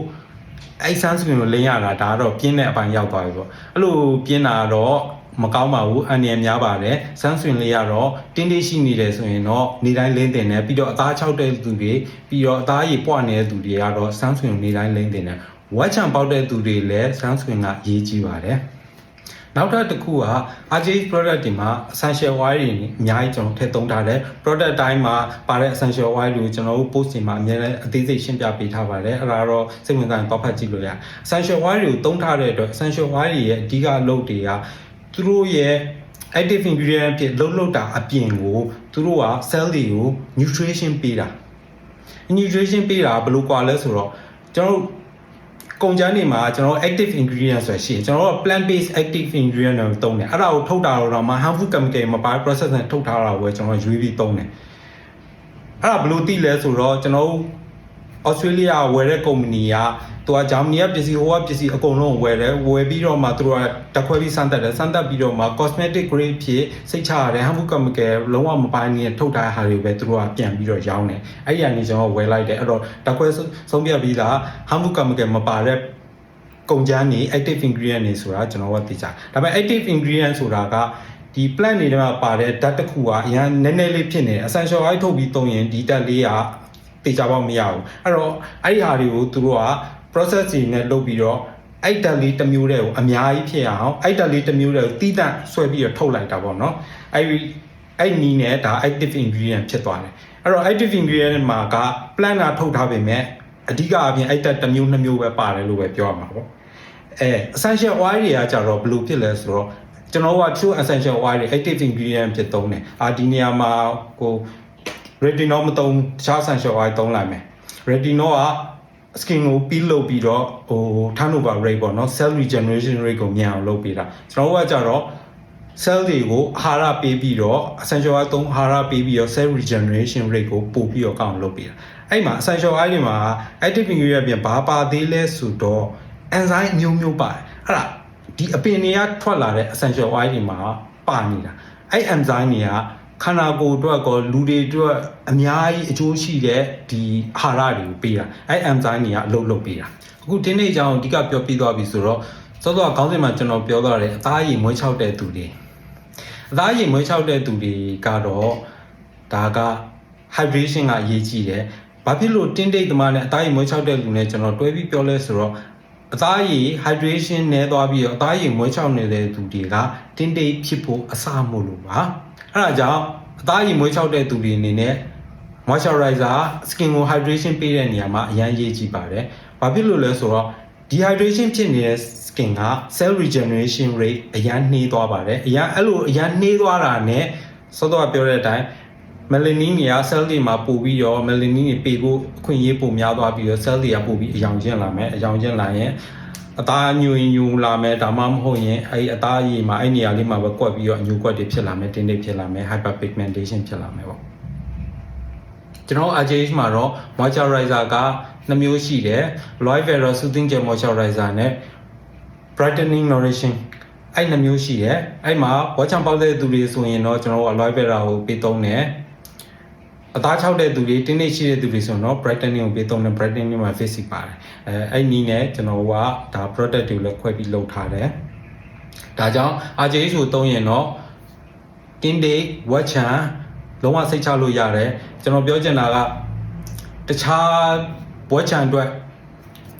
အဲ့ sunscreen ကိုလိမ့်ရတာဒါကတော့ပြင်းတဲ့အပိုင်းရောက်သွားပြီပေါ့အဲ့လိုပြင်းတာတော့မကောင်းပါဘူးအန်ရယ်များပါတယ် sunscreen လေးကတော့တင်းတင်းရှိနေတယ်ဆိုရင်တော့နေတိုင်းလင်းတင်တယ်ပြီးတော့အသားချောက်တဲ့သူတွေပြီးတော့အသားရည်ပွနေတဲ့သူတွေကတော့ sunscreen ကိုနေတိုင်းလင်းတင်တယ်ဝက်ချံပေါက်တဲ့သူတွေလည်း sunscreen ကရေးကြည့်ပါတယ် နောက်ထပ်တစ်ခုက RJ product တွေမှာ essential oil တွေအများကြီးကျွန်တော်ထည့်သုံးထားတယ် product တိုင်းမှာပါတဲ့ essential oil တွေကိုကျွန်တော်တို့ post တွေမှာအများနဲ့အသေးစိတ်ရှင်းပြပေးထားပါတယ်အဲ့ဒါတော့စိတ်ဝင်စားရင်တော့ဖတ်ကြည့်လို့ရ essential oil တွေကိုသုံးထားတဲ့အတွက် essential oil တွေရဲ့အဓိကအလုပ်တွေကသူတို့ရဲ့ active ingredient ဖြစ်လှုပ်လှုပ်တာအပြင်ကိုသူတို့က cell တွေကို nutrition ပေးတာ nutrition ပေးတာဘယ်လိုကွာလဲဆိုတော့ကျွန်တော်တို့ ကုန်ကြမ်းတွေမှာကျွန်တော်တို့ active ingredient ဆိုရှိရင်ကျွန်တော်တို့ plant based active ingredient တွေတုံးတယ်အဲ့ဒါကိုထုတ်တာတော့မှ harmful chemical မပါ process နဲ့ထုတ်ထားတာကိုကျွန်တော်ရွေးပြီးတုံးတယ်အဲ့ဒါဘယ်လိုသိလဲဆိုတော့ကျွန်တော်တို့ Australia ဝယ်တဲ့ company က သူကဂျာမနီကပစ္စည်းဟိုကပစ္စည်းအကုန်လုံးဝယ်တယ်ဝယ်ပြီးတော့မှသူတို့ကတက်ခွဲပြီးစမ်းသပ်တယ်စမ်းသပ်ပြီးတော့မှ cosmetic grade ဖြစ်စိတ်ချရတယ် harmful chemical လုံးဝမပိုင်းနေထုတ်ထားတဲ့ဟာတွေပဲသူတို့ကပြန်ပြီးတော့ရောင်းတယ်အဲ့ဒီကနေကျွန်တော်ဝယ်လိုက်တယ်အဲ့တော့တက်ခွဲဆုံးပြပြီးသား harmful chemical မပါတဲ့ကုန်ကြမ်းနေ active ingredient နေဆိုတာကျွန်တော်ကသိကြဒါပေမဲ့ active ingredient ဆိုတာကဒီ plant တွေထဲမှာပါတဲ့ဓာတ်တစ်ခုကအရင်နည်းနည်းလေးဖြစ်နေတယ် essential oil ထုတ်ပြီးသုံးရင်ဒီဓာတ်လေးကတေချာပေါက်မရဘူးအဲ့တော့အဲ့ဒီဟာတွေကိုသူတို့က process တွေနဲ့လုပ်ပြီးတော့အဲ့တက်လေးတစ်မျိုးတည်းကိုအများကြီးဖြစ်အောင်အဲ့တက်လေးတစ်မျိုးတည်းကိုတီးတန့်ဆွဲပြီးတော့ထုတ်လိုက်တာပေါ့နော်အဲ့ဒီအဲ့နီးနဲ့ဒါ active ingredient ဖြစ်သွားတယ်အဲ့တော့ active ingredient မှာက plant ကထုတ်ထားပေမဲ့အဓိကအပြင်အဲ့တက်တစ်မျိုးနှစ်မျိုးပဲပါတယ်လို့ပဲပြောရမှာပေါ့အဲ essential oil တွေကကြတော့ဘယ်လိုဖြစ်လဲဆိုတော့ကျွန်တော်က true essential oil တွေ active ingredient ဖြစ်သုံးတယ်အာဒီနေရာမှာကို retinol မသုံးတခြား essential oil သုံးလိုက်မယ် retinol က skin ကို peel လုပ်ပြီးတော့ဟို turnover rate ပေါ့နော် cell regeneration rate ကိုမြန်အောင်လုပ်ပေးတာကျွန်တော်တို့ကကြတော့ cell တွေကိုအာဟာရပေးပြီးတော့ essential oil သုံးအာဟာရပေးပြီးတော့ cell regeneration rate ကိုပို့ပြီးတော့ကောင်းအောင်လုပ်ပေးတာအဲ့မှာ essential oil တွေမှာ active ingredient ပြင်ဘာပါသေးလဲဆိုတော့ enzyme အမျိုးမျိုးပါတယ်အဲ့ဒါဒီအပင်တွေကထွက်လာတဲ့ essential oil တွေမှာပါနေတာအဲ့ enzyme တွေက ခန္ဓာကိုယ်အတွက်ကောလူတွေအတွက်အများကြီးအကျိုးရှိတဲ့ဒီအာဟာရတွေကိုပေးတာအဲ့ enzyme တွေကအလုပ်လုပ်ပေးတာအခုဒီနေ့အကြောင်းအဓိကပြောပြသွားပြီဆိုတော့စောစောခေါင်းစဉ်မှာကျွန်တော်ပြောသွားတယ်အသားရည်မွေးချောက်တဲ့သူတွေအသားရည်မွေးချောက်တဲ့သူတွေကတော့ဒါက hydration ကအရေးကြီးတယ်ဘာဖြစ်လို့တင်းတိတ်သမားနဲ့အသားရည်မွေးချောက်တဲ့လူနဲ့ကျွန်တော်တွဲပြီးပြောလဲဆိုတော့အသားရည် hydration နည်းသွားပြီးတော့အသားရည်မွေးချောက်နေတဲ့သူတွေကတင်းတိတ်ဖြစ်ဖို့အစမို့လို့ပါ အဲ့ဒါကြောင့်အသားရည်မွေးချောက်တဲ့သူတွေအနေနဲ့ moisturizer skin ကို hydration ပေးတဲ့နေရာမှာအရန်ရေးကြည့်ပါတယ်။ဘာဖြစ်လို့လဲဆိုတော့ dehydration ဖြစ်နေတဲ့ skin က cell regeneration rate အရန်နှေးသွားပါတယ်။အရန်အဲ့လိုအရန်နှေးသွားတာနဲ့စောစောကပြောတဲ့အတိုင်း melanin တွေက cell တွေမှာပို့ပြီးတော့ melanin တွေပေဖို့အခွင့်အရေးပိုများသွားပြီးတော့ cell တွေကပို့ပြီးအယောင်ကျင့်လာမယ်။အယောင်ကျင့်လာရင် အသားညူရင်ညူလာမယ်ဒါမှမဟုတ်ရင်အဲ့အသားရည်မှာအဲ့နေရာလေးမှာပဲကွက်ပြီးတော့အညူကွက်တွေဖြစ်လာမယ်တင်းတိတ်ဖြစ်လာမယ် hyperpigmentation ဖြစ်လာမယ်ပေါ့ကျွန်တော် RJH မှာတော့ moisturizer ကနှစ်မျိုးရှိတယ် Aloe Vera Soothing Gel Moisturizer နဲ့ Brightening Nourishing အဲ့နှစ်မျိုးရှိတယ်အဲ့မှာဝါချံပေါက်တဲ့သူတွေဆိုရင်တော့ကျွန်တော်တို့ Aloe Vera ကိုပေးသုံးတယ် အသားချောက်တဲ့သူတွေတင်းနေရှိတဲ့သူတွေဆိုတော့ brightening ကိုပေးသုံးတယ် brightening မှာ face ပါတယ်အဲအဲ့နီးနဲ့ကျွန်တော်ကဒါ product တွေကိုလည်းခွဲပြီးလုပ်ထားတယ်ဒါကြောင့် RJH ကိုသုံးရင်တော့တင်းဒေးဝက်ချန်လုံးဝစိတ်ချလို့ရတယ်ကျွန်တော်ပြောချင်တာကတခြားဝက်ချန်အတွက်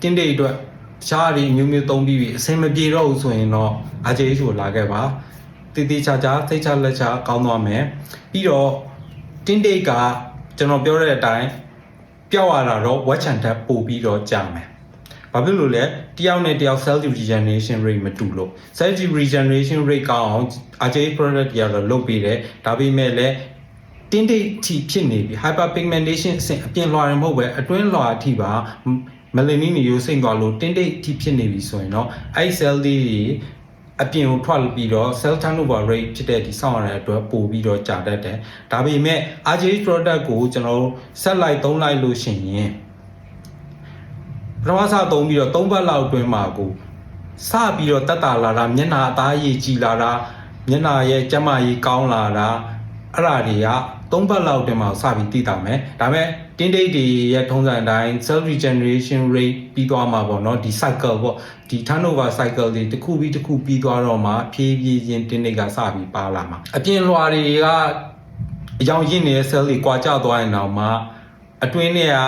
တင်းဒေးအတွက်တခြားအရေးမျိုးမျိုးသုံးပြီးပြီအဆင်မပြေတော့ဘူးဆိုရင်တော့အာဂျေးကိုလာခဲ့ပါတည်တည်ချာချာစိတ်ချလက်ချကောင်းသွားမယ်ပြီးတော့ တင်းဒေးကကျွန်တော်ပြောတဲ့အတိုင်းပျောက်ရတာတော့ဝက်ချန်တက်ပို့ပြီးတော့ကြာမယ်ဘာဖြစ်လို့လဲတယောက်နဲ့တယောက် cell regeneration rate မတူလို့ cell regeneration rate ကောင်းအောင် RJ product တွေကတော့လုပ်ပေးတယ်ဒါပေမဲ့လည်းတင်းတိတ်ထီဖြစ်နေပြီ hyperpigmentation အဆင့်အပြင်လွှာရင်မဟုတ်ပဲအတွင်းလွှာအထိပါ melanin တွေရိုးစိမ့်သွားလို့တင်းတိတ်ထီဖြစ်နေပြီဆိုရင်တော့အဲ့ cell လေးတွေ အပြင်ကိုထွက်ပြီးတော့ cell turnover rate ဖြစ်တဲ့ဒီစောင့်ရတဲ့အတွက်ပို့ပြီးတော့ကြာတတ်တယ်ဒါပေမဲ့ RJ product ကိုကျွန်တော်တို့ဆက်လိုက်သုံးလိုက်လို့ရှိရင်ပထမစသုံးပြီးတော့၃ဘတ်လောက်အတွင်းမှာကိုစပြီးတော့တက်တာလာတာမျက်နှာအသားရည်ကြည်လာတာမျက်နှာရဲ့ကျန်းမာရေးကောင်းလာတာအဲ့ဒါတွေက ၃ဘတ်လောက်အတွင်းမှာစပြီးသိတာမယ်ဒါပေမဲ့တင်းတိတ်တွေရဲ့ထုံးစံအတိုင်း cell regeneration rate ပြီးသွားမှာပေါ့နော်ဒီ cycle ပေါ့ဒီ turnover cycle တွေတစ်ခုပြီးတစ်ခုပြီးသွားတော့မှဖြည်းဖြည်းချင်းတင်းတိတ်ကစပြီးပါလာမှာအပြင်လွှာတွေကအယောင်ရင့်နေတဲ့ cell တွေကွာကျသွားရင်တော့မှအတွင်းထဲက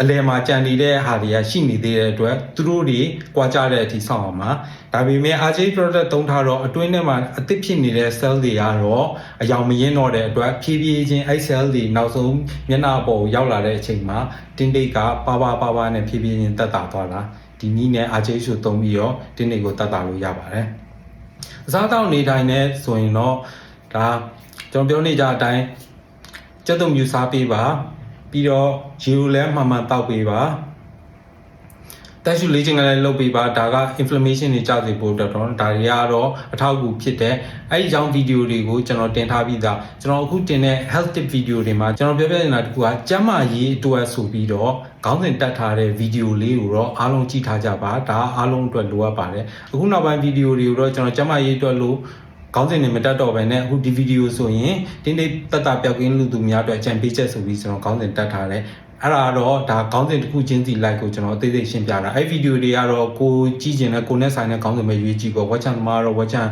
အလယ်မှာကြံနေတဲ့ဟာတွေကရှိနေသေးတဲ့အတွက်သူတို့တွေကြွားကြတဲ့အထိဆောက်အောင်ပါဒါပေမဲ့ RJ product သုံးထားတော့အတွင်းထဲမှာအသစ်ဖြစ်နေတဲ့ cell တွေကတော့အယောင်မရင်းတော့တဲ့အတွက်ဖြည်းဖြည်းချင်းအဲ့ cell တွေနောက်ဆုံးမျက်နှာပေါ်ကိုရောက်လာတဲ့အချိန်မှာတင်းတိတ်ကပါပါပါပါနဲ့ဖြည်းဖြည်းချင်းတက်တာသွားတာဒီနည်းနဲ့ RJ ဆိုသုံးပြီးတော့တင်းတိတ်ကိုတက်တာလို့ရပါတယ်အစားတောက်နေတိုင်းနဲ့ဆိုရင်တော့ဒါကျွန်တော်ပြောနေကြအတိုင်းကျက်သွမြူစားပေးပါ ပြီးတော့ရေကိုလည်းမှန်မှန်တောက်ပေးပါတက်ရှူလေးချင်ကလေးလုပ်ပေးပါဒါက inflammation တွေကြောက်စေဖို့အတွက်တော့ဒါတွေကတော့အထောက်အကူဖြစ်တဲ့အဲ့ဒီကြောင့်ဗီဒီယိုတွေကိုကျွန်တော်တင်ထားပြီးသားကျွန်တော်အခုတင်တဲ့ health tip ဗီဒီယိုတွေမှာကျွန်တော်ပြောပြနေတာတခုကကျန်းမာရေးအတွက်ဆိုပြီးတော့ခေါင်းစဉ်တက်ထားတဲ့ဗီဒီယိုလေးကိုတော့အားလုံးကြည့်ထားကြပါဒါအားလုံးအတွက်လိုအပ်ပါတယ်အခုနောက်ပိုင်းဗီဒီယိုတွေကိုတော့ကျွန်တော်ကျန်းမာရေးအတွက်လို့ ခေါင်းစဉ်တွေမတက်တော့ဘဲနဲ့အခုဒီဗီဒီယိုဆိုရင်တင်းတိတ်တက်တာပြောက်ကင်းလူသူများအတွက်အကြံပေးချက်ဆိုပြီးကျွန်တော်ခေါင်းစဉ်တက်ထားတယ်အဲ့ဒါတော့ဒါခေါင်းစဉ်တစ်ခုချင်းစီ like ကိုကျွန်တော်အသေးစိတ်ရှင်းပြတာအဲ့ဗီဒီယိုတွေကတော့ကိုကြည့်ကျင်တဲ့ကိုနဲ့ဆိုင်တဲ့ခေါင်းစဉ်ပဲရွေးကြည့်ပေါ့ဝက်ချန်သမားတော့ဝက်ချန်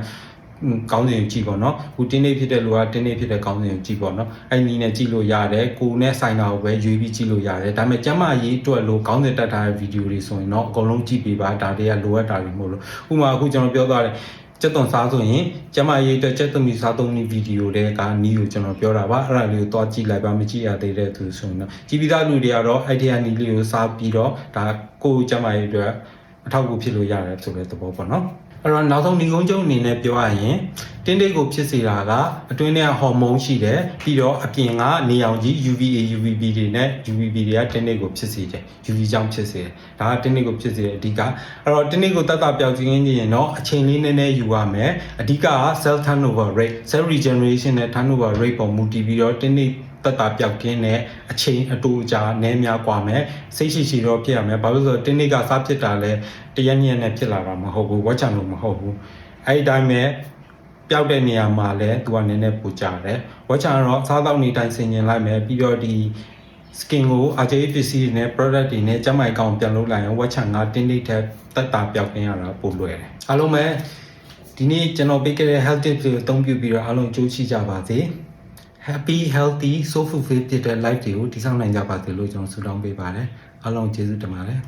ကောင်းစဉ်ကိုကြည့်ပေါ့နော်ခုတင်းနေဖြစ်တဲ့လူကတင်းနေဖြစ်တဲ့ကောင်းစဉ်ကိုကြည့်ပေါ့နော်အဲ့နီးနဲ့ကြည့်လို့ရတယ်ကိုနဲ့ဆိုင်တာကိုပဲရွေးပြီးကြည့်လို့ရတယ်ဒါပေမဲ့ကျမရေးအတွက်လို့ကောင်းစဉ်တက်ထားတဲ့ဗီဒီယိုတွေဆိုရင်တော့အကုန်လုံးကြည့်ပေးပါဒါတွေကလိုအပ်တာတွေမဟုတ်လို့ဥပမာအခုကျွန်တော်ပြောသွားတယ် ကျက်သွန်စားဆိုရင်ကျမရေးအတွက်ကျက်သွန်မီစားသုံးနည်းဗီဒီယိုတွေကနီးကိုကျွန်တော်ပြောတာပါအဲ့ဒါလေးကိုသွားကြည့်လိုက်ပါမကြည့်ရသေးတဲ့သူဆိုရင်တော့ကြည့်ပြီးသားလူတွေကတော့အဲ့ဒီဟာနီးလေးကိုစားပြီးတော့ဒါကိုယ်ကျမရေးအတွက်အထောက်အကူဖြစ်လို့ရတယ်ဆိုတဲ့သဘောပေါ့နော် အဲ့တော့နောက်ဆုံးညီကုန်းကျုံအနေနဲ့ပြောရရင်တင်းတိတ်ကိုဖြစ်စေတာကအတွင်းထဲကဟော်မုန်းရှိတယ်ပြီးတော့အပြင်ကနေအောင်ကြီး UVA UVB တွေနဲ့ UVB တွေကတင်းတိတ်ကိုဖြစ်စေတယ် UV ကြောင့်ဖြစ်စေတယ်ဒါကတင်းတိတ်ကိုဖြစ်စေတဲ့အဓိကအဲ့တော့တင်းတိတ်ကိုတတ်တာပြောက်ခြင်းချင်းရင်တော့အချိန်လေးနည်းနည်းယူရမယ်အဓိကက cell turnover rate cell regeneration နဲ့ turnover rate ပေါ်မူတည်ပြီးတော့တင်းတိတ် တက်တာပြောက်ကင်းတဲ့အချိန်အတူကြာနည်းများกว่าမယ်စိတ်ရှိရှိတော့ဖြစ်ရမယ်ဘာလို့လဲဆိုတော့တင်းနိကစားဖြစ်တာလဲတရက်ညက်နဲ့ဖြစ်လာတာမဟုတ်ဘူးဝက်ချံလို့မဟုတ်ဘူးအဲ့ဒီတိုင်းပဲပျောက်တဲ့နေရာမှာလဲသူကနည်းနည်းပူကြတယ်ဝက်ချံကတော့စားတော့နေတိုင်းဆင်ញင်လိုက်မယ်ပြီးတော့ဒီ skin ကို RJA ပစ္စည်းတွေနဲ့ product တွေနဲ့ကျန်းမာရေးကောင်ပြန်လုပ်လိုက်ရင်ဝက်ချံကတင်းနိတဲ့တက်တာပြောက်ကင်းရတာပိုလွယ်တယ်အားလုံးပဲဒီနေ့ကျွန်တော်ပေးခဲ့တဲ့ health tips တွေကိုအသုံးပြုပြီးတော့အားလုံးကြိုးချကြပါစေ happy healthy soulful ဖြစ်တဲ့ life တွေကိုတည်ဆောက်နိုင်ကြပါစေလို့ကျွန်တော်ဆုတောင်းပေးပါတယ်အားလုံးကျေးဇူးတင်ပါတယ်